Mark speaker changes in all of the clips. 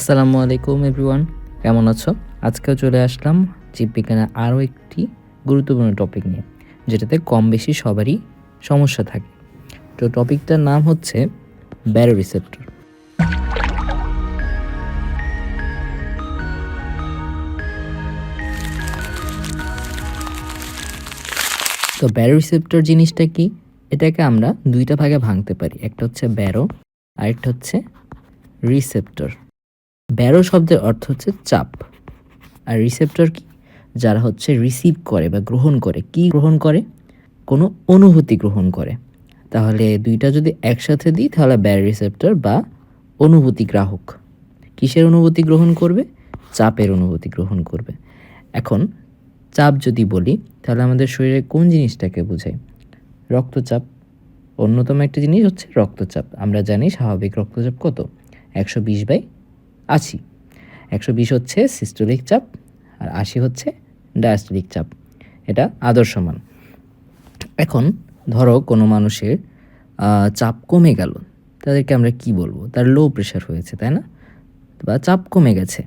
Speaker 1: আসসালামু আলাইকুম এভরিওয়ান কেমন আছো? আজকেও চলে আসলাম জীববিজ্ঞানের আরও একটি গুরুত্বপূর্ণ টপিক নিয়ে, যেটাতে কম বেশি সবারই সমস্যা থাকে। তো টপিকটার নাম হচ্ছে ব্যারো রিসেপ্টর তো ব্যারো রিসেপ্টর জিনিসটা কি? এটাকে আমরা দুইটা ভাগে ভাঙতে পারি, একটা হচ্ছে ব্যারো আরেকটা হচ্ছে রিসেপ্টর ব্যারো শব্দের অর্থ হচ্ছে চাপ। আর রিসেপ্টর কি? যারা হচ্ছে রিসিভ করে বা গ্রহণ করে। কি গ্রহণ করে? কোনো অনুভূতি গ্রহণ করে। তাহলে দুইটা যদি একসাথে দিই, তাহলে ব্যারো রিসেপ্টর বা অনুভূতি গ্রাহক। কিসের অনুভূতি গ্রহণ করবে? চাপের অনুভূতি গ্রহণ করবে। এখন চাপ যদি বলি, তাহলে আমাদের শরীরে কোন জিনিসটাকে বোঝায়? রক্তচাপ। অন্যতম একটা জিনিস হচ্ছে রক্তচাপ। আমরা জানি স্বাভাবিক রক্তচাপ কত? একশো বিশ বাই আশি একশো বিশ হচ্ছে সিস্টোলিক চাপ আর আশি হচ্ছে ডায়াস্টোলিক চাপ। এটা আদর্শ মান। এখন ধরো কোনো মানুষের চাপ কমে গেল। তাদেরকে আমরা কি বলব? তার লো প্রেশার হয়েছে, তাই না? বা চাপ কমে গেছে।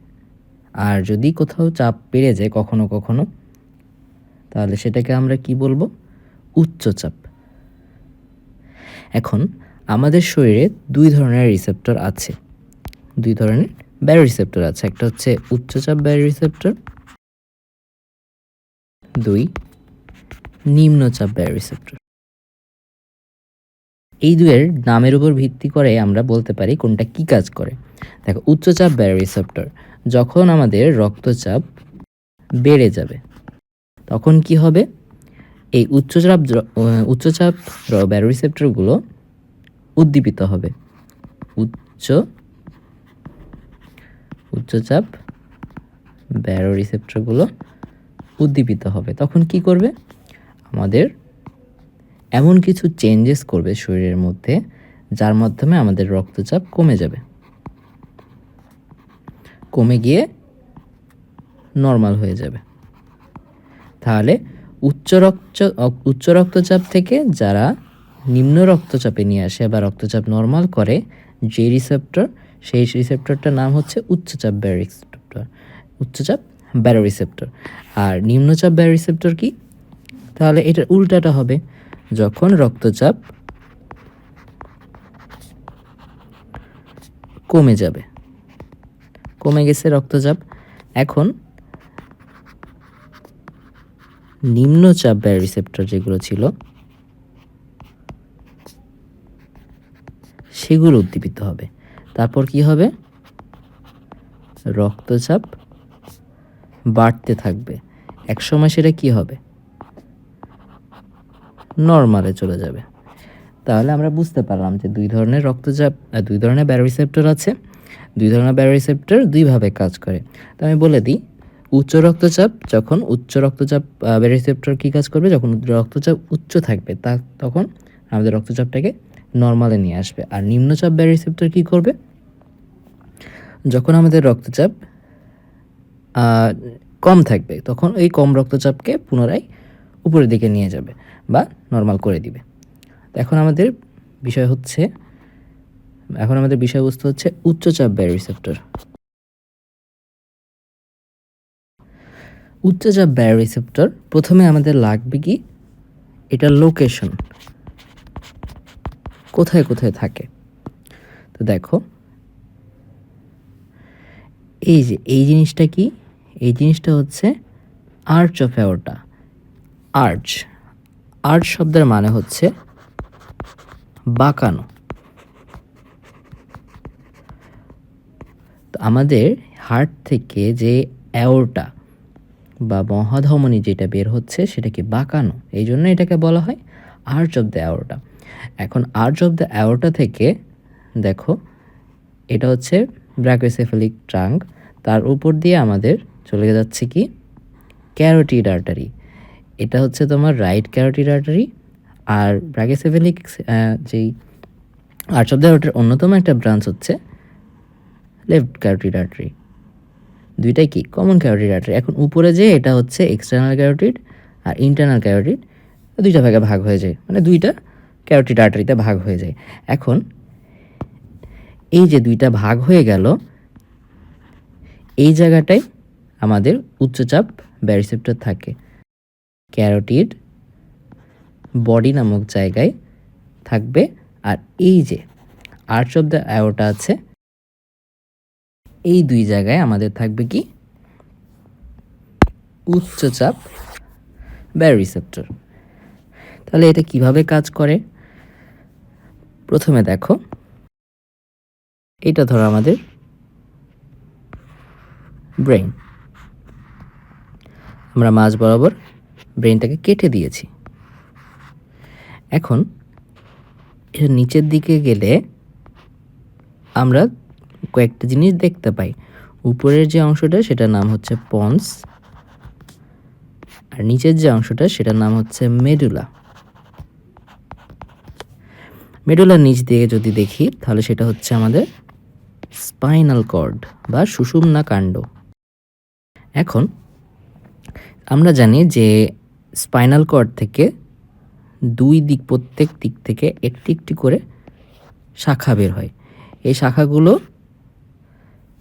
Speaker 1: আর যদি কোথাও চাপ বেড়ে যায় কখনো কখনো, তাহলে সেটাকে আমরা কি বলব? উচ্চচাপ এখন আমাদের শরীরে দুই ধরনের রিসেপ্টর আছে। দুই ধরনের ব্যারো রিসেপ্টর আছে। একটা হচ্ছে উচ্চচাপ ব্যারো রিসেপ্টর দুই নিম্নচাপ ব্যারো রিসেপ্টর এই দুয়ের নামের উপর ভিত্তি করে আমরা বলতে পারি কোনটা কি কাজ করে। দেখো, উচ্চচাপ ব্যারো রিসেপ্টর যখন আমাদের রক্তচাপ বেড়ে যাবে, তখন কি হবে? এই উচ্চচাপ উচ্চচাপ ব্যারো রিসেপ্টরগুলো উদ্দীপিত হবে। উচ্চ উচ্চচাপ ব্যারো রিসেপ্টরগুলো উদ্দীপিত হবে। তখন কি করবে? আমাদের এমন কিছু চেঞ্জেস করবে শরীরের মধ্যে, যার মাধ্যমে আমাদের রক্তচাপ কমে যাবে। কমে গিয়ে নর্মাল হয়ে যাবে। তাহলে উচ্চ রক্ত, উচ্চ রক্তচাপ থেকে যারা নিম্ন রক্তচাপে নিয়ে আসে বা রক্তচাপ নর্মাল করে, যে রিসেপ্টর সেই রিসেপ্টরটার নাম হচ্ছে উচ্চচাপ ব্যারো রিসেপ্টর উচ্চচাপ ব্যারো রিসেপ্টর আর নিম্নচাপ ব্যারো রিসেপ্টর কি? তাহলে এটার উল্টাটা হবে যখন রক্তচাপ কমে যাবে। কমে গেছে রক্তচাপ। এখন নিম্নচাপ ব্যারো রিসেপ্টর যেগুলো ছিল, সেগুলো উদ্দীপিত হবে। তারপর কি হবে? রক্তচাপ বাড়তে থাকবে। এক সময় সেটা কি হবে? নর্মালে চলে যাবে। তাহলে আমরা বুঝতে পারলাম যে দুই ধরনের রক্তচাপ দুই ধরনের ব্যারো রিসেপ্টর আছে। দুই ধরনের ব্যারো রিসেপ্টর দুইভাবে কাজ করে। তো আমি বলে দিই, উচ্চ রক্তচাপ যখন উচ্চ রক্তচাপ ব্যারো রিসেপ্টর কী কাজ করবে? যখন রক্তচাপ উচ্চ থাকবে, তা তখন আমাদের রক্তচাপটাকে নর্মালে নিয়ে আসবে। আর নিম্নচাপ ব্যারো রিসেপ্টর কী করবে? যখন আমাদের রক্তচাপ কম থাকবে, তখন এই কম রক্তচাপকে পুনরায় উপরের দিকে নিয়ে যাবে বা নর্মাল করে দিবে। এখন আমাদের বিষয় হচ্ছে, এখন আমাদের বিষয়বস্তু হচ্ছে উচ্চচাপ ব্যারো রিসেপ্টর। উচ্চচাপ ব্যারো রিসেপ্টর প্রথমে আমাদের লাগবে কি? এটা লোকেশন কোথায় কোথায় থাকে? তো দেখো। এই যে, এই জিনিসটা কি? এই জিনিসটা হচ্ছে arch of aorta arch arch শব্দের মানে হচ্ছে বাঁকানো। তো আমাদের হার্ট থেকে যে অ্যাওরটা বা মহাধমনী যেটা বের হচ্ছে, সেটাকে বাঁকানো। এই জন্য এটাকে বলা হয় আর্চ অফ দ্য অ্যাওরটা। এখন আর্চ অফ দ্য অ্যাওরটা থেকে দেখো, এটা হচ্ছে ব্র্যাকোসেফালিক ট্রাঙ্ক। তার উপর দিয়ে আমাদের চলে যাচ্ছে কি? Carotid artery. এটা হচ্ছে তোমার রাইট ক্যারোটিড আর্টারি আর ব্র্যাকোসেফালিক যেই আর্চ অফ দ্য অ্যাওরটার অন্যতম একটা ব্রাঞ্চ হচ্ছে লেফট ক্যারোটিড আর্টারি। দুইটাই কি? Common carotid artery. এখন উপরে যে, এটা হচ্ছে এক্সটার্নাল ক্যারোটিড আর ইন্টারনাল ক্যারোটিড। দুইটা ভাগে ভাগ হয়ে যায়। মানে দুইটা ক্যারোটিড আর্টারিতে ভাগ হয়ে যায়। এখন এই যে দুইটা ভাগ হয়ে গেল, এই জায়গাটায় আমাদের উচ্চচাপ ব্যারিসেপ্টর থাকে। ক্যারোটিড বডি নামক জায়গায় থাকবে। আর এই যে আর্চ অফ দ্য অ্যাওটা আছে, এই দুই জায়গায় আমাদের থাকবে কি? উচ্চচাপ ব্যারিসেপ্টর তাহলে এটা কীভাবে কাজ করে? প্রথমে দেখো। এটা ধরো আমাদের ব্রেন আমরা মাঝ বরাবর ব্রেনটাকে কেটে দিয়েছি। এখন এর নিচের দিকে গেলে আমরা কয়েকটা জিনিস দেখতে পাই। উপরের যে অংশটা, সেটার নাম হচ্ছে পন্স আর নিচের যে অংশটা, সেটার নাম হচ্ছে মেডুলা। মেডুলার নিচ দিয়ে যদি দেখি, তাহলে সেটা হচ্ছে আমাদের স্পাইনাল কর্ড বা সুষুম্না কাণ্ড। এখন আমরা জানি যে স্পাইনাল কর্ড থেকে দুই দিক, প্রত্যেক দিক থেকে একটি একটি করে শাখা বের হয়। এই শাখাগুলো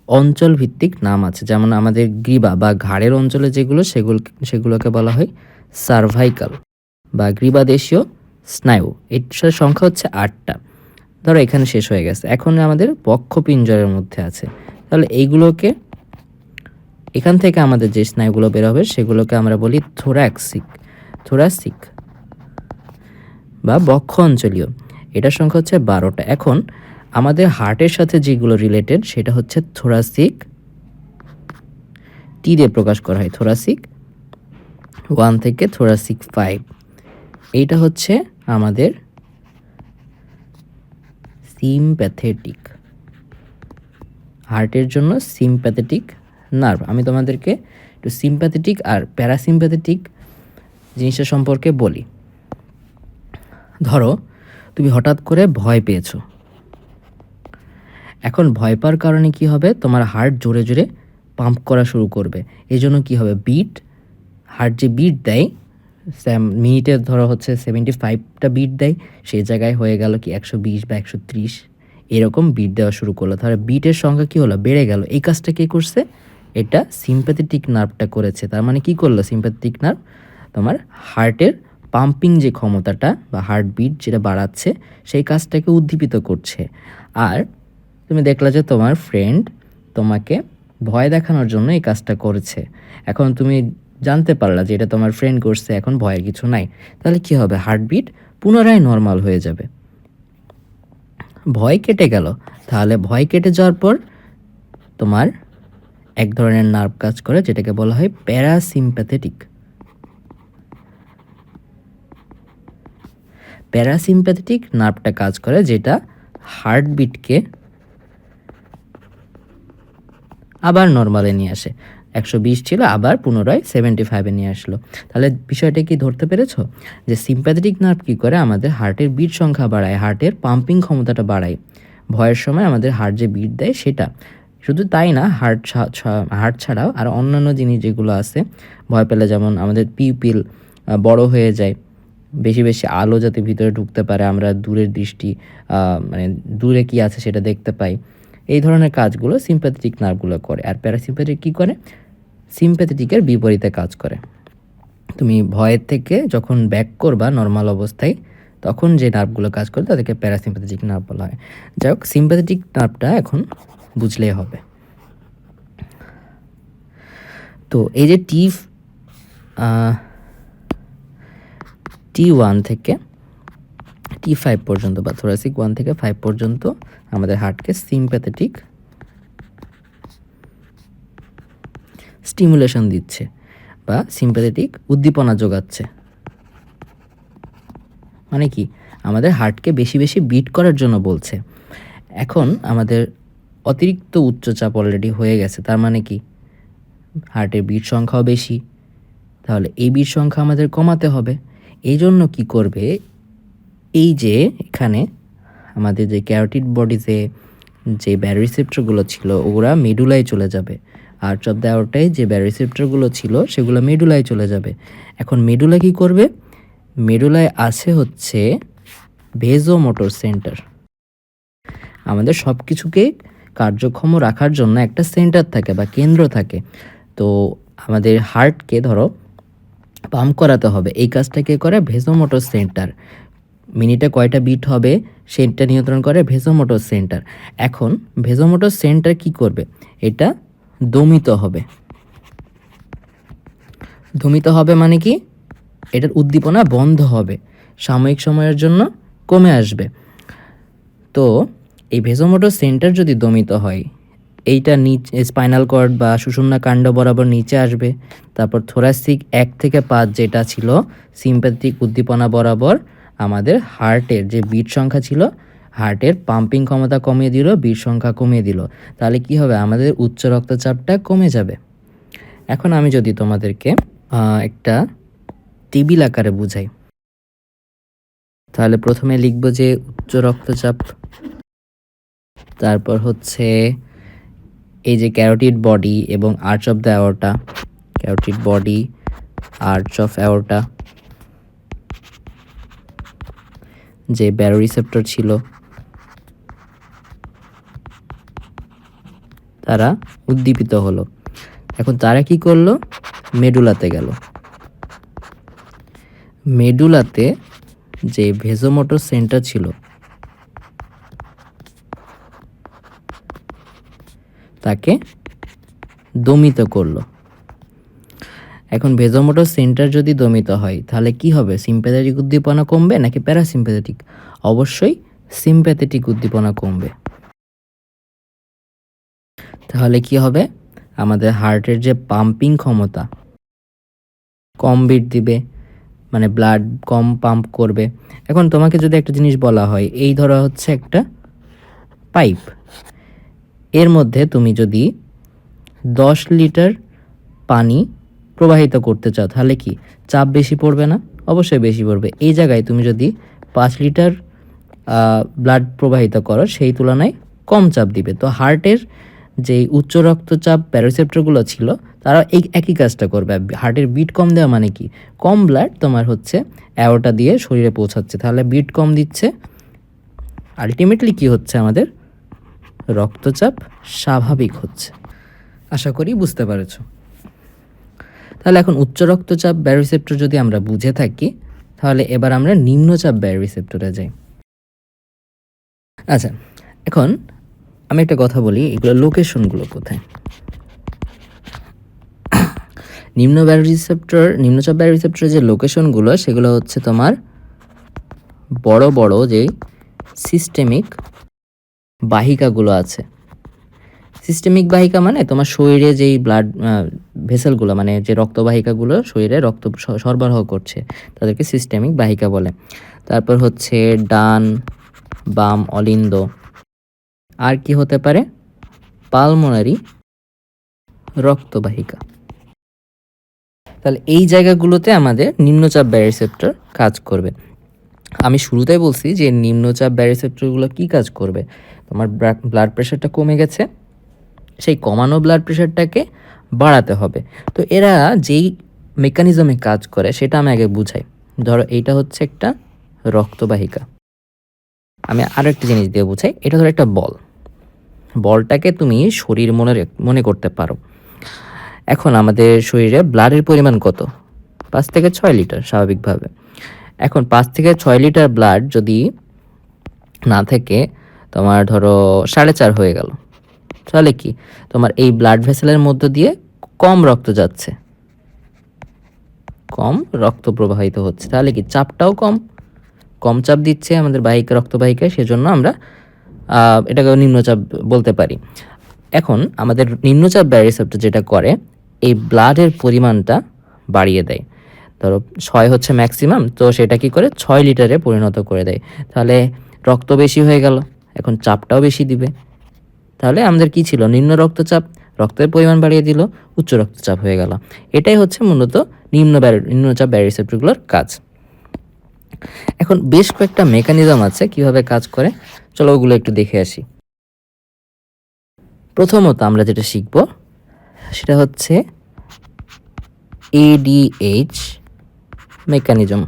Speaker 1: অঞ্চল ভিত্তিক নাম আছে। যেমন আমাদের গ্রীবা বা ঘাড়ের অঞ্চলে যেগুলো, সেগুলো, সেগুলোকে বলা হয় সার্ভাইকাল বা গ্রীবাদেশীয় স্নায়ু। এটার সংখ্যা হচ্ছে আটটা। ধরো এখানে শেষ হয়ে গেছে। এখন আমাদের বক্ষ পিঞ্জরের মধ্যে আছে। তাহলে এইগুলোকে এখান থেকে আমাদের যে স্নায়ুগুলো বের হবে, সেগুলোকে আমরা বলি থোরাক্সিক থোরাসিক বা বক্ষ অঞ্চলীয়। এটার সংখ্যা হচ্ছে বারোটা। এখন আমাদের হার্টের সাথে যেগুলো রিলেটেড সেটা হচ্ছে থোরাসিক টি দিয়ে প্রকাশ করা হয় থোরাসিক ওয়ান থেকে থোরাসিক ফাইভ এইটা হচ্ছে আমাদের সিমপ্যাথেটিক হার্টের জন্য সিমপ্যাথেটিক নার্ভ আমি তোমাদেরকে একটু সিম্প্যাথেটিক আর প্যারাসিম্প্যাথেটিক জিনিসটা সম্পর্কে বলি। ধরো, তুমি হঠাৎ করে ভয় পেয়েছ। এখন ভয় পাওয়ার কারণে কি হবে? তোমার হার্ট জোরে জোরে পাম্প করা শুরু করবে। এই জন্য কী হবে? বিট হার্ট যে বিট দেয় মিনিটে ধরো হচ্ছে সেভেন্টি ফাইভটা বিট দেয় সেই জায়গায় হয়ে গেল কি একশো বিশ বা একশো ত্রিশ। এরকম বিট দেওয়া শুরু করল। তাহলে বিটের সংখ্যা কী হলো? বেড়ে গেল। এই কাজটা কে করছে? এটা সিম্প্যাথেটিক নার্ভটা করেছে। তার মানে কি করল? সিম্প্যাথেটিক নার্ভ তোমার হার্টের পাম্পিং যে ক্ষমতাটা বা হার্ট বিট যেটা বাড়াচ্ছে, সেই কাজটাকে উদ্দীপিত করছে। আর তুমি দেখলা যে তোমার ফ্রেন্ড তোমাকে ভয় দেখানোর জন্য এই কাজটা করেছে। এখন তুমি জানতে পারলা যে এটা তোমার ফ্রেন্ড করছে, এখন ভয়ের কিছু নাই। তাহলে কি হবে? হার্টবিট পুনরায় নর্মাল হয়ে যাবে। ভয় কেটে গেল। তাহলে ভয় কেটে যাওয়ার পর তোমার এক ধরনের নার্ভ কাজ করে, যেটাকে বলা হয় প্যারাসিম্প্যাথেটিক প্যারাসিম্প্যাথেটিক নার্ভটা কাজ করে যেটা হার্টবিটকে আবার নর্মালে নিয়ে আসে। একশো বিশ ছিল, আবার পুনরায় সেভেন্টি ফাইভে নিয়ে আসলো। তাহলে বিষয়টা কি ধরতে পেরেছ? যে সিম্প্যাথেটিক নার্ভ কী করে আমাদের হার্টের বিট সংখ্যা বাড়ায় হার্টের পাম্পিং ক্ষমতাটা বাড়ায়? ভয়ের সময় আমাদের হার্ট যে বিট দেয় সেটা। শুধু তাই না হার্ট হার্ট ছাড়াও আর অন্যান্য জিনিস যেগুলো আছে, ভয় পেলে যেমন আমাদের পিপিল বড় হয়ে যায়। বেশি বেশি আলো যাতে ভিতরে ঢুকতে পারে, আমরা দূরের দৃষ্টি মানে দূরে কি আছে সেটা দেখতে পাই। এই ধরনের কাজগুলো সিম্প্যাথেটিক নার্ভগুলো করে। আর প্যারাসিম্প্যাথিক কী করে? সিম্প্যাথেটিকের বিপরীতে কাজ করে। তুমি ভয়ের থেকে যখন ব্যাক করবা নর্মাল অবস্থায়, তখন যে নার্ভগুলো কাজ করে তাদেরকে প্যারাসিম্প্যাথেটিক নার্ভ বলা হয়। যাই হোক সিম্প্যাথেটিক নার্ভটা এখন বুঝলেই হবে। তো এই যে টি টি ওয়ান থেকে টি ফাইভ পর্যন্ত বা থোরাসিক ওয়ান থেকে ফাইভ পর্যন্ত আমাদের হার্টকে সিম্প্যাথেটিক স্টিমুলেশন দিচ্ছে বা সিম্প্যাথেটিক উদ্দীপনা যোগাচ্ছে। মানে কি? আমাদের হার্টকে বেশি বেশি বিট করার জন্য বলছে। এখন আমাদের অতিরিক্ত উচ্চচাপ অলরেডি হয়ে গেছে, তার মানে কি? হার্টের বিট সংখ্যাও বেশি, তাহলে এই বিট সংখ্যা আমাদের কমাতে হবে। এই জন্য কী করবে? এই যে এখানে আমাদের যে ক্যারোটিড বডিতে যে ব্যারিসেপ্টরগুলো ছিল ওরা মেডুলায় চলে যাবে। আর অফ দ্য যে ব্যারিসেপ্টরগুলো ছিল, সেগুলো মেডুলায় চলে যাবে। এখন মেডুলা কি করবে? মেডুলায় আছে হচ্ছে ভেজো মোটর সেন্টার। আমাদের সব কিছুকে কার্যক্ষম রাখার জন্য একটা সেন্টার থাকে বা কেন্দ্র থাকে। তো আমাদের হার্টকে ধরো, পাম্প করাতে হবে। এই কাজটা কে করে? Vasomotor centre. মিনিটে কয়টা বিট হবে? সেটা নিয়ন্ত্রণ করে ভেসোমোটর সেন্টার। এখন ভেসোমোটর সেন্টার কি করবে? এটা দমিত হবে। দমিত হবে মানে কি? এটার উদ্দীপনা বন্ধ হবে। সাময়িক সময়ের জন্য কমে আসবে। তো এই ভেসোমোটর সেন্টার যদি দমিত হয়, এইটা নিচে স্পাইনাল কর্ড বা সুষুম্না কাণ্ড বরাবর নিচে আসবে। তারপর থোরাসিক এক থেকে পাঁচ যেটা ছিল সিম্প্যাথিক উদ্দীপনা বরাবর আমাদের হার্টের যে বিট সংখ্যা ছিল হার্টের পাম্পিং ক্ষমতা কমিয়ে দিল, বীর সংখ্যা কমিয়ে দিল। তাহলে কি হবে? আমাদের উচ্চ রক্তচাপটা কমে যাবে। এখন আমি যদি তোমাদেরকে একটা টেবিল আকারে বুঝাই। তাহলে প্রথমে লিখব যে উচ্চ রক্তচাপ, তারপর হচ্ছে এই যে ক্যারোটিড বডি এবং arch of the aorta carotid body, arch of aorta যে ব্যারো রিসেপ্টর ছিল। তারা উদ্দীপিত হলো। এখন তারা কি করল? মেডুলাতে গেল। মেডুলাতে যে ভেজোমোটর সেন্টার ছিল, তাকে দমিত করল। এখন ভেজোমোটর সেন্টার যদি দমিত হয়, তাহলে কি হবে? সিম্প্যাথেটিক উদ্দীপনা কমবে নাকি প্যারাসিম্প্যাথেটিক? অবশ্যই সিম্প্যাথেটিক উদ্দীপনা কমবে। তাহলে কি হবে? আমাদের হার্টের যে পাম্পিং ক্ষমতা, কম বিট দিবে মানে ব্লাড কম পাম্প করবে। এখন তোমাকে যদি একটা জিনিস বলা হয়, এই ধরা হচ্ছে একটা পাইপ এর মধ্যে তুমি যদি দশ লিটার পানি প্রবাহিত করতে চাও, তাহলে কি? চাপ বেশি পড়বে না? অবশ্যই বেশি পড়বে। এই জায়গায় তুমি যদি পাঁচ লিটার ব্লাড প্রবাহিত করো, সেই তুলনায় কম চাপ দিবে। তো হার্টের যে উচ্চ রক্তচাপ প্যারাসেপ্টরগুলো ছিল তারা এই একই কাজটা করবে। হার্টের বিট কম দেওয়া মানে কি? কম ব্লাড তোমার হচ্ছে অ্যাওটা দিয়ে শরীরে পৌঁছাচ্ছে। তাহলে বিট কম দিচ্ছে। আলটিমেটলি কি হচ্ছে আমাদের? রক্তচাপ স্বাভাবিক হচ্ছে। আশা করি বুঝতে পেরেছ। তাহলে এখন উচ্চ রক্তচাপ ব্যারিসেপ্টর যদি আমরা বুঝে থাকি, তাহলে এবার আমরা নিম্নচাপ ব্যারিসেপ্টরে যাই। আচ্ছা এখন আমি একটা কথা বলি, এগুলো লোকেশনগুলো কোথায়? নিম্ন ব্যারিসেপ্টর নিম্নচাপ ব্যারিসেপ্টরের যে লোকেশনগুলো সেগুলো হচ্ছে তোমার বড় বড় যে সিস্টেমিক বাহিকাগুলো আছে। সিস্টেমিক বাহিকা মানে তোমার শরীরে যেই ব্লাড ভেসেলগুলো মানে যে রক্তবাহিকাগুলো শরীরে রক্ত সরবরাহ করছে, তাদেরকে সিস্টেমিক বাহিকা বলে। তারপর হচ্ছে ডান, বাম, অলিন্দ। আর কি হতে পারে? পালমোনারি রক্তবাহিকা। তাহলে এই জায়গাগুলোতে আমাদের নিম্নচাপ ব্যারিসেপ্টর কাজ করবে। আমি শুরুতেই বলছি যে নিম্নচাপ ব্যারিসেপ্টরগুলো কি কাজ করবে? তোমার ব্লাড প্রেশারটা কমে গেছে, সেই কমানো ব্লাড প্রেশারটাকে বাড়াতে হবে। তো এরা যেই মেকানিজমে কাজ করে, সেটা আমি আগে বুঝাই। ধরো এইটা হচ্ছে একটা রক্তবাহিকা। আমি আরও একটা জিনিস দিয়ে বুঝাই। এটা ধরো একটা বল। বলটাকে তুমি শরীর মনে মনে করতে পারো। এখন আমাদের শরীরে ব্লাডের পরিমাণ কত? পাঁচ থেকে ছয় লিটার স্বাভাবিকভাবে। এখন পাঁচ থেকে ছয় লিটার ব্লাড যদি না থেকে তোমার ধরো সাড়ে চার হয়ে গেল। তাহলে কি? তোমার এই ব্লাড ভেসেলের মধ্য দিয়ে কম রক্ত যাচ্ছে। কম রক্ত প্রবাহিত হচ্ছে। তাহলে কি? চাপটাও কম। কম চাপ দিচ্ছে আমাদের বাহিকা রক্তবাহিকায় সেজন্য আমরা এটাকে নিম্নচাপ বলতে পারি। এখন আমাদের নিম্নচাপ ব্যারিসেপ্টর যেটা করে, এই ব্লাডের পরিমাণটা বাড়িয়ে দেয়। ধরো, ছয় হচ্ছে ম্যাক্সিমাম তো সেটা কি করে? ছয় লিটারে পরিণত করে দেয়। তাহলে রক্ত বেশি হয়ে গেল, এখন চাপটাও বেশি দিবে। তাহলে আমাদের কি ছিল? নিম্ন রক্তচাপ, রক্তের পরিমাণ বাড়িয়ে দিল, উচ্চ রক্তচাপ হয়ে গেল। এটাই হচ্ছে মূলত নিম্ন ব্যারি- নিম্নচাপ ব্যারিসেপ্টরগুলোর কাজ। এখন বেশ কয়েকটা মেকানিজম আছে, কীভাবে কাজ করে। চলো ওগুলো একটু দেখে আসি। প্রথমত আমরা যেটা শিখব, সেটা হচ্ছে এডিএইচ মেকানিজম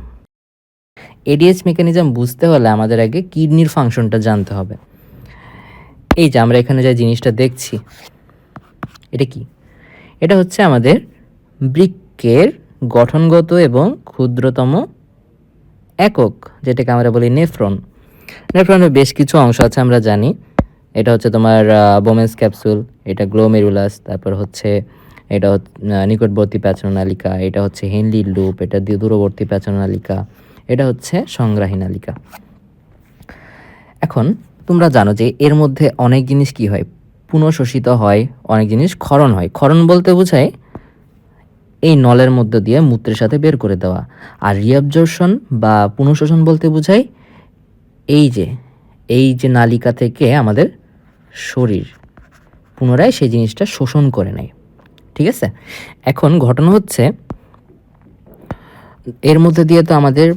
Speaker 1: এডিএইচ মেকানিজম বুঝতে হলে আমাদের আগে কিডনির ফাংশনটা জানতে হবে। এই যে আমরা এখানে যে জিনিসটা দেখছি, এটা কি? এটা হচ্ছে আমাদের বৃক্কের গঠনগত এবং ক্ষুদ্রতম একক, যেটাকে আমরা বলি নেফ্রন। নেফ্রনের বেশ কিছু অংশ আছে, আমরা জানি। এটা হচ্ছে তোমার বোমেন্স ক্যাপসুল এটা গ্লোমেরুলাস তারপর হচ্ছে এটা নিকটবর্তী প্যাচনালিকা, এটা হচ্ছে হেনলি লুপ এটা দূরবর্তী প্যাচনালিকা, এটা হচ্ছে সংগ্রাহী নালিকা। এখন, তোমরা জানো যে এর মধ্যে অনেক জিনিস কি হয়? পুনঃশোষিত হয়, অনেক জিনিস ক্ষরণ হয়। ক্ষরণ বলতে বোঝায় এই নলের মধ্য দিয়ে মূত্রের সাথে বের করে দেওয়া। আর রিঅবজর্শন বা পুনঃশোষণ বলতে বোঝায় এই যে এই যে নালিকা থেকে আমাদের শরীর, পুনরায় সেই জিনিসটা শোষণ করে নেয়। ঠিক আছে? এখন ঘটনা হচ্ছে, এর মধ্যে দিয়ে তো আমাদের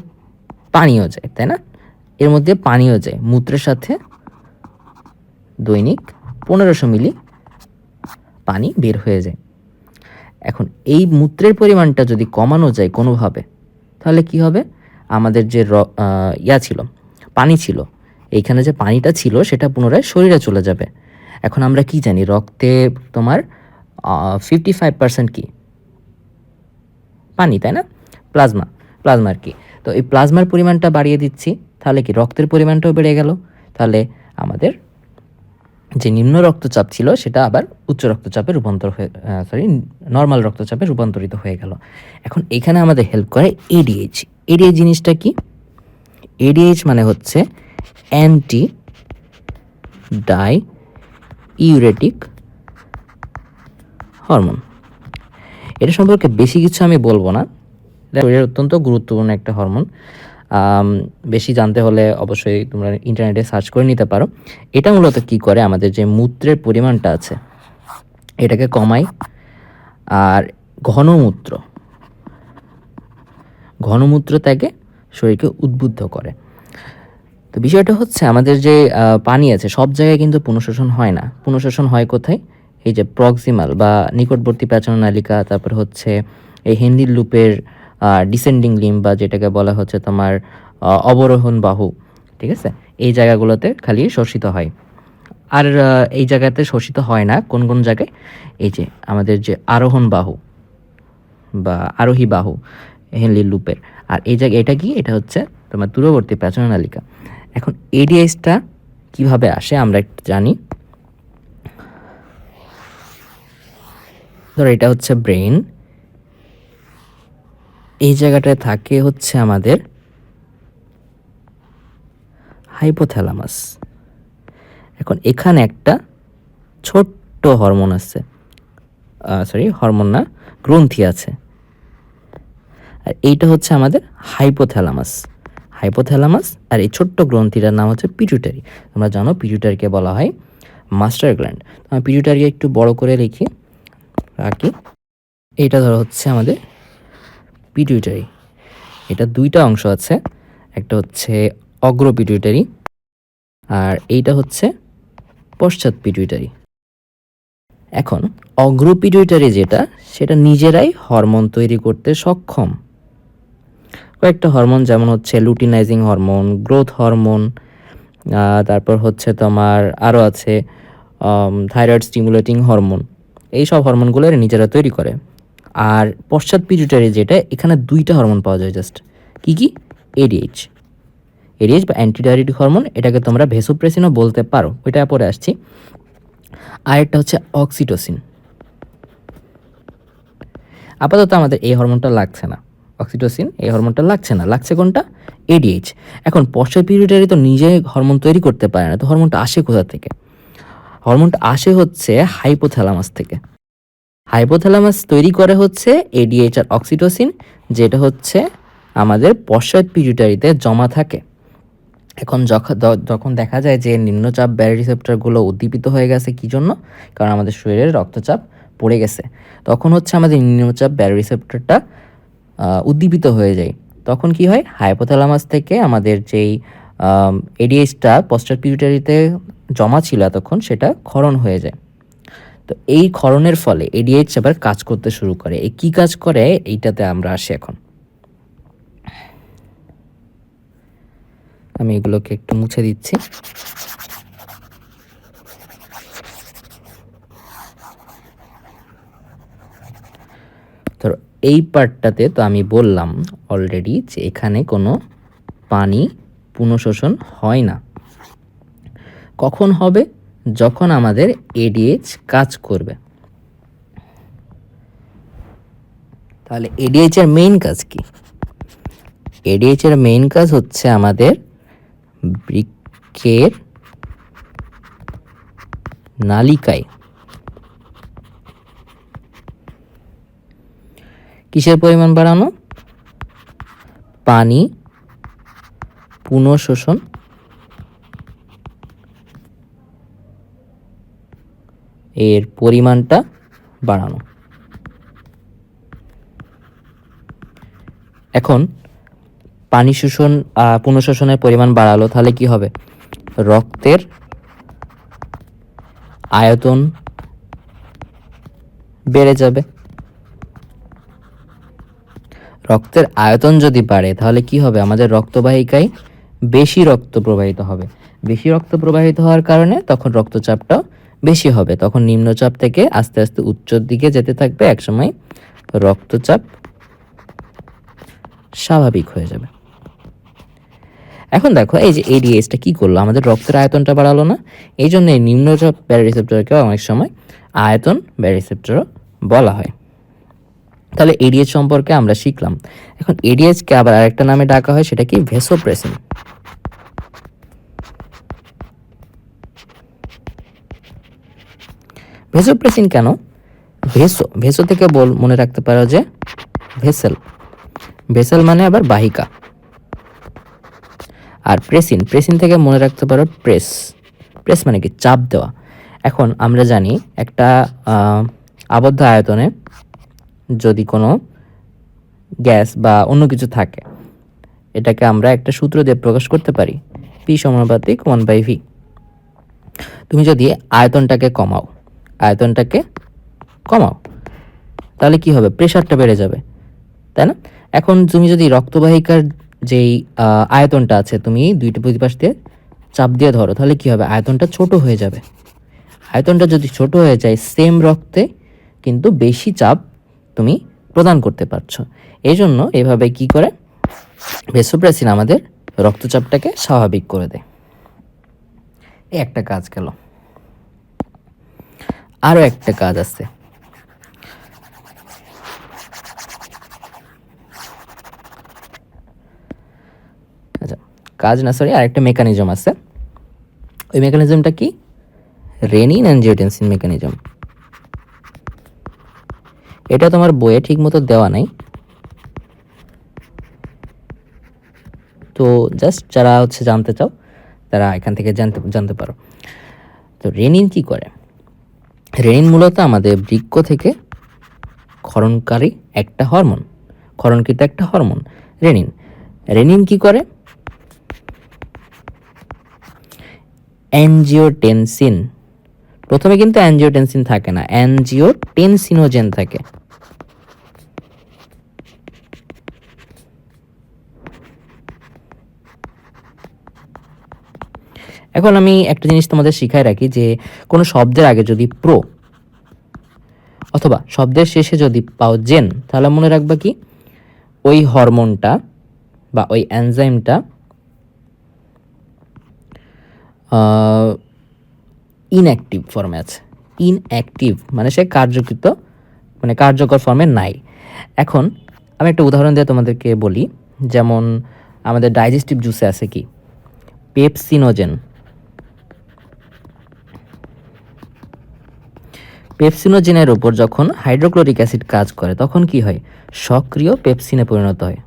Speaker 1: পানীয় যায়, তাই না? এর মধ্যে পানীয় যায়। মূত্রের সাথে দৈনিক পনেরোশো মিলি পানি বের হয়ে যায়। এখন এই মূত্রের পরিমাণটা যদি কমানো যায় কোনোভাবে, তাহলে কি হবে? আমাদের যে র- ইয়া ছিল, পানি ছিল, এইখানে যে পানিটা ছিল সেটা পুনরায় শরীরে চলে যাবে। এখন আমরা কি জানি, রক্তে তোমার ফিফটি ফাইভ পার্সেন্ট কি? পানি, তাই না? প্লাজমা, প্লাজমার কি? তো এই প্লাজমার পরিমাণটা বাড়িয়ে দিচ্ছি, তাহলে কি রক্তের পরিমাণটাও বেড়ে গেল? তাহলে আমাদের যে নিম্ন রক্তচাপ ছিল, সেটা আবার উচ্চ রক্তচাপে রূপান্তর হয়ে সরি নর্মাল রক্তচাপে রূপান্তরিত হয়ে গেল। এখন এখানে আমাদের হেল্প করে এডিএইচ এডিএইচ জিনিসটা কি? এডিএইচ মানে হচ্ছে অ্যান্টি ডাই ইউরেটিক হরমোন এটা সম্পর্কে বেশি কিছু আমি বলব না। এটা অত্যন্ত গুরুত্বপূর্ণ একটা হরমোন বেশি জানতে হলে অবশ্যই তোমরা ইন্টারনেটে সার্চ করে নিতে পারো। এটা মূলত কি করে? আমাদের যে মূত্রের পরিমাণটা আছে, এটাকে কমায় আর ঘনমূত্র ঘনমূত্র ত্যাগে শরীরকে উদ্বুদ্ধ করে। তো বিষয়টা হচ্ছে, আমাদের যে পানি আছে, সব জায়গায় কিন্তু পুনঃশোষণ হয় না। পুনঃশোষণ হয় কোথায়? এই যে প্রক্সিমাল বা নিকটবর্তী প্যাচন নালিকা, তারপর হচ্ছে এই হেন্দির লুপের ডিসেন্ডিং লিম বা যেটাকে বলা হচ্ছে তোমার অবরোহণ বাহু, ঠিক আছে? এই জায়গাগুলোতে খালি শোষিত হয়। আর এই জায়গাতে শোষিত হয় না। কোন কোন জায়গায়? এই যে আমাদের যে আরোহণ বাহু বা আরোহী বাহু, হেনলি লুপের। আর এই জায়গায় এটা কি? এটা হচ্ছে তোমার দূরবর্তী প্যাচন নালিকা এখন এডিএসটা কীভাবে আসে আমরা একটু জানি। ধরো এটা হচ্ছে ব্রেন এই জায়গাটায় থাকে হচ্ছে আমাদের হাইপোথ্যালামাস এখন এখানে একটা ছোট্ট হরমোন আছে সরি হরমোন না, গ্রন্থি আছে। আর এইটা হচ্ছে আমাদের হাইপোথ্যালামাস হাইপোথ্যালামাস আর এই ছোট্ট গ্রন্থিটার নাম হচ্ছে পিটুটারি তোমরা জানো পিটুটারিকে বলা হয় মাস্টার গ্ল্যান্ড আমি পিটুটারি একটু বড় করে লিখি, রাখি। এইটা ধরো হচ্ছে আমাদের পিটুইটারি এটা দুইটা অংশ আছে, একটা হচ্ছে অগ্র পিটুইটারি আর এইটা হচ্ছে পশ্চাৎ পিটুইটারি এখন অগ্র পিটুইটারি যেটা, সেটা নিজেরাই হরমোন তৈরি করতে সক্ষম। কয়েকটা হরমোন যেমন হচ্ছে লুটিনাইজিং হরমোন, গ্রোথ হরমোন তারপর হচ্ছে তোমার আরও আছে থাইরয়েড স্টিমুলেটিং হরমোন। এই সব হরমোনগুলো নিজেরা তৈরি করে। আর পশ্চাৎ পিটুইটারি যেটা, এখানে দুইটা হরমোন পাওয়া যায় জাস্ট কি কি? এডিএইচ এডিএইচ বা অ্যান্টিডায়ারিটিক হরমোন এটাকে তোমরা ভেসোপ্রেসিনও বলতে পারো, ওইটা পরে আসছি। আর একটা হচ্ছে অক্সিটোসিন আপাতত আমাদের এই হরমোনটা লাগছে না। অক্সিটোসিন এই হরমোনটা লাগছে না। লাগছে কোনটা? এডিএইচ এখন পশ্চাৎ পিরিয়ডারি তো নিজে হরমোন তৈরি করতে পারে না, তো হরমোনটা আসে কোথা থেকে? হরমোনটা আসে হচ্ছে হাইপোথ্যালামাস থেকে। হাইপোথ্যালামাস তৈরি করে হচ্ছে এডিএইচ আর অক্সিটোসিন, যেটা হচ্ছে আমাদের পশ্চাৎ পিটুইটারিতে জমা থাকে। এখন যখন যখন দেখা যায় যে নিম্নচাপ ব্যারি রিসেপ্টরগুলো উদ্দীপিত হয়ে গেছে, কি জন্য? কারণ আমাদের শরীরের রক্তচাপ পড়ে গেছে। তখন হচ্ছে আমাদের নিম্নচাপ ব্যারি রিসেপ্টরটা উদ্দীপিত হয়ে যায়। তখন কি হয়? হাইপোথ্যালামাস থেকে আমাদের যেই এডিএইচটা পশ্চাৎ পিউটারিতে জমা ছিল এতক্ষণ, সেটা ক্ষরণ হয়ে যায়। তো এই ক্ষরণের ফলে এডিএইচ আবার কাজ করতে শুরু করে। এই কী কাজ করে? এইটাতে আমরা আসি এখন। আমি এগুলোকে একটু মুছে দিচ্ছি। তো এই পার্টটাতে তো আমি বললাম অলরেডি যে এখানে কোনো পানি পুনঃশোষণ হয় না। কখন হবে? যখন আমাদের এডিএইচ কাজ করবে। তাহলে এডিএইচ এর মেইন কাজ কি? এডিএইচ এর মেইন কাজ হচ্ছে আমাদের বৃক্ষের নালিকায়। কিসের পরিমাণ বাড়ানো? পানি, পুনঃশোষণ এর পরিমাণটা বাড়ানো। এখন পানি শোষণ পুনঃশোষণের পরিমাণ বাড়ালো, তাহলে কি হবে? রক্তের আয়তন বেড়ে যাবে। রক্তের আয়তন যদি বাড়ে, তাহলে কি হবে? আমাদের রক্তবাহিকায় বেশি রক্ত প্রবাহিত হবে। বেশি রক্ত প্রবাহিত হওয়ার কারণে তখন রক্তচাপটাও বেশি হবে। তখন নিম্নচাপ থেকে আস্তে আস্তে উচ্চর দিকে যেতে থাকবে। একসময় রক্তচাপ স্বাভাবিক হয়ে যাবে। এখন দেখো, এই যে এডিএসটা কি করল? আমাদের রক্তের আয়তনটা বাড়ালো না। এই জন্য নিম্নচাপ ব্যারিসেপ্টরকেও অনেক সময় আয়তন ব্যারিসেপ্টরও বলা হয়। তাহলে এডিএইচ সম্পর্কে আমরা শিখলাম। এখন এডিএইচকে আবার আরেকটা নামে ডাকা হয়, সেটা কি? ভেসোপ্রেসিন ভেসোপ্রেসিন কেন? ভেসো ভেসো থেকে বল মনে রাখতে পারো যে ভেসেল। ভেসেল মানে আবার বাহিকা। আর প্রেসিন প্রেসিন থেকে মনে রাখতে পারো প্রেস। প্রেস মানে কি? চাপ দেওয়া। এখন আমরা জানি একটা আবদ্ধ আয়তনে যদি কোনো গ্যাস বা অন্য কিছু থাকে, এটাকে আমরা একটা সূত্র দিয়ে প্রকাশ করতে পারি। পি সমানুপাতিক ওয়ান বাই ভি তুমি যদি আয়তনটাকে কমাও আয়তনটাকে কমাও। তাহলে কি হবে? প্রেশারটা বেড়ে যাবে, তাই না? এখন তুমি যদি রক্তবাহিকার যেই আয়তনটা আছে, তুমি দুইটা দুই পাশ দিয়ে চাপ দিয়ে ধরো, তাহলে কি হবে? আয়তনটা ছোট হয়ে যাবে। আয়তনটা যদি ছোট হয়ে যায় সেম রক্তে কিন্তু বেশি চাপ তুমি প্রদান করতে পারছ। এই জন্য এভাবে কি করে? ভেসোপ্রেসিন আমাদের রক্তচাপটাকে স্বাভাবিক করে দেয়। একটা কাজ গেল। আরও একটা কাজ আছে। আচ্ছা কাজ না সরি আরেকটা মেকানিজম আছে। ওই মেকানিজমটা কি? রেনিন অ্যাঞ্জিওটেন্সিন মেকানিজম এটা তোমার বইয়ে ঠিক মতো দেওয়া নাই। তো জাস্ট যারা হচ্ছে জানতে চাও, তারা এখান থেকে জানতে জানতে পারো। তো রেনিন কি করে? রেনিন মূলত আমাদের বৃক্ক থেকে ক্ষরণকারী একটা হরমোন, ক্ষরণকৃত একটা হরমোন, রেনিন। রেনিন কি করে? অ্যানজিওটেনসিন। প্রথমে কিন্তু অ্যানজিওটেনসিন থাকে না, অ্যানজিওটেনসিনোজেন থাকে। এখন আমি একটা জিনিস তোমাদের শিখাই রাখি যে কোনো শব্দের আগে যদি প্রো, অথবা শব্দের শেষে যদি পাও জেন, তাহলে মনে রাখবা কি? ওই হরমোনটা বা ওই এনজাইমটা ইনঅ্যাক্টিভ ফর্মে আছে। ইনঅ্যাক্টিভ মানে সে কার্যকৃত মানে কার্যকর ফর্মে নাই। এখন আমি একটা উদাহরণ দিয়ে তোমাদেরকে বলি, যেমন আমাদের ডাইজেস্টিভ জুসে আছে কি? পেপসিনোজেন পেপসিনোজেনের উপর যখন হাইড্রোক্লোরিক অ্যাসিড কাজ করে, তখন কি হয়? সক্রিয় পেপসিনে পরিণত হয়।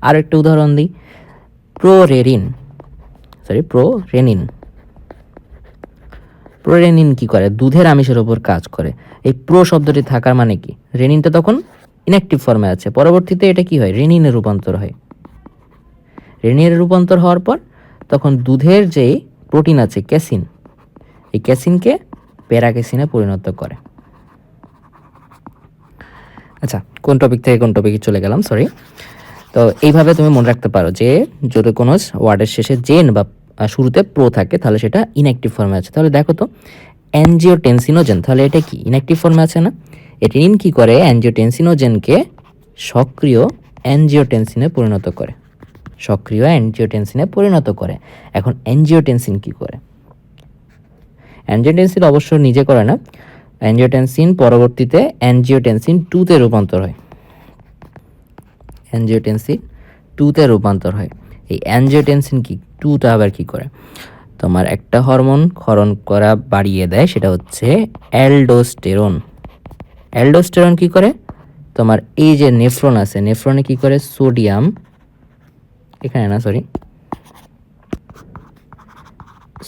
Speaker 1: আর একটা উদাহরণ দিই। প্রোরেরিন সরি প্রোরেনিন। প্রোরেনিন কি করে? দুধের আমিষের ওপর কাজ করে। এই প্রো শব্দটি থাকার মানে কি? রেনিনটা তখন ইনঅ্যাক্টিভ ফর্মে আছে। পরবর্তীতে এটা কি হয়? রেনিনে রূপান্তর হয়। রেনিনের রূপান্তর হওয়ার পর তখন দুধের যে প্রোটিন আছে, ক্যাসিন এই ক্যাসিনকে প্যারাক্যাসিনে পরিণত করে। আচ্ছা কোন টপিক থেকে কোন টপিকে চলে গেলাম? সরি তো এইভাবে তুমি মনে রাখতে পারো যে, যদি কোনো ওয়ার্ডের শেষে জেন বা শুরুতে প্রো থাকে, তাহলে সেটা ইনঅ্যাক্টিভ ফর্মে আছে। তাহলে দেখো তো অ্যানজিওটেনসিনোজেন তাহলে এটা কি? ইনঅ্যাক্টিভ ফর্মে আছে না? এটিনিন কি করে? অ্যানজিওটেনসিনোজেনকে সক্রিয় অ্যানজিওটেনসিনে পরিণত করে। সক্রিয় অ্যানজিওটেনসিনে পরিণত করে। এখন অ্যানজিওটেনসিন কি করে? অ্যানজিওটেনসিন অবশ্য নিজে করে না। অ্যানজিওটেনসিন পরবর্তীতে অ্যানজিওটেনসিন টুতে রূপান্তর হয়। অ্যানজিওটেনসিন টুতে রূপান্তর হয়। এই অ্যানজিওটেনসিন কি? টুটা আবার কি করে? তোমার একটা হরমোন ক্ষরণ করা বাড়িয়ে দেয়, সেটা হচ্ছে অ্যালডোস্টেরন অ্যালডোস্টেরন কি করে? তোমার এই যে নেফ্রন আছে নেফ্রনে কি করে? সোডিয়াম এখানে না সরি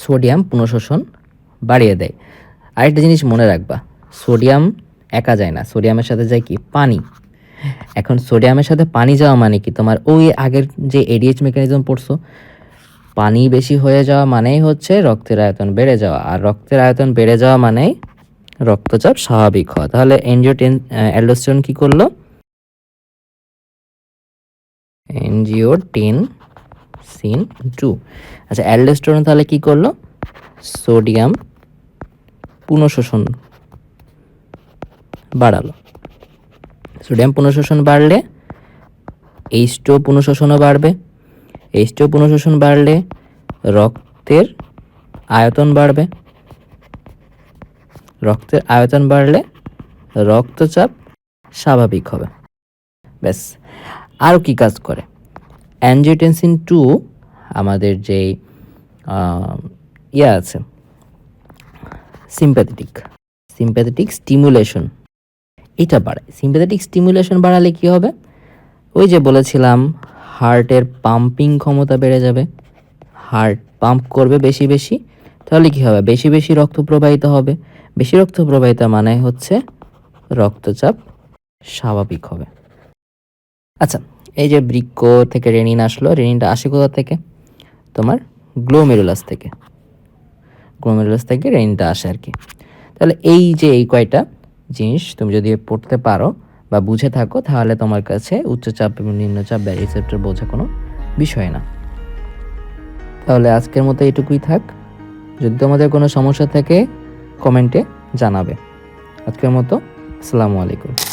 Speaker 1: সোডিয়াম পুনঃশোষণ বাড়িয়ে দেয়। আরেকটা জিনিস মনে রাখবা, সোডিয়াম একা যায় না। সোডিয়ামের সাথে যায় কি? পানি। এখন সোডিয়ামের সাথে পানি যাওয়া মানে কি? তোমার ওই আগের যে এডিএইচ মেকানিজম পড়ছো, পানি বেশি হয়ে যাওয়া মানেই হচ্ছে রক্তের আয়তন বেড়ে যাওয়া। আর রক্তের আয়তন বেড়ে যাওয়া মানেই রক্তচাপ স্বাভাবিক হওয়া। তাহলে এনজিওটেন অ্যালডোস্টেরন কি করল? Angiotensin two. আচ্ছা অ্যালডোস্টেরন তাহলে কি করল? সোডিয়াম পুনঃশোষণ বাড়ালো। সোডিয়াম পুনঃশোষণ বাড়লে এইচ টু পুনঃশোষণও বাড়বে। এইচ টু পুনঃশোষণ বাড়লে রক্তের আয়তন বাড়বে। রক্তের আয়তন বাড়লে রক্তচাপ স্বাভাবিক হবে। ব্যাস। আরও কি কাজ করে? অ্যানজিওটেনসিন টু আমাদের যেই ইয়ে আছে সিম্প্যাথেটিক সিম্প্যাথেটিক স্টিমুলেশন এটা বাড়ায়। সিম্প্যাথেটিক স্টিমুলেশন বাড়ালে কি হবে? ওই যে বলেছিলাম হার্টের পাম্পিং ক্ষমতা বেড়ে যাবে। হার্ট পাম্প করবে বেশি বেশি, তাহলে কি হবে? বেশি বেশি রক্ত প্রবাহিত হবে। বেশি রক্ত প্রবাহিত মানে হচ্ছে রক্তচাপ স্বাভাবিক হবে। আচ্ছা এই যে বৃক্ক থেকে রেনিন আসলো, রেনিনটা আসে কোথা থেকে? তোমার গ্লোমেরুলাস থেকে। গ্লোমেরুলাস থেকে রেনিনটা আসে আর কি। তাহলে এই যে এই কয়টা জিনিস তুমি যদি পড়তে পারো বা বুঝে থাকো, তাহলে তোমার কাছে উচ্চচাপ এবং নিম্নচাপ ব্যারিসেপ্টর বোঝা কোনো বিষয় না। তাহলে আজকের মতো এটুকুই থাক। যদি তোমাদের কোনো সমস্যা থাকে কমেন্টে জানাবে। আজকের মতো, আসসালামু আলাইকুম।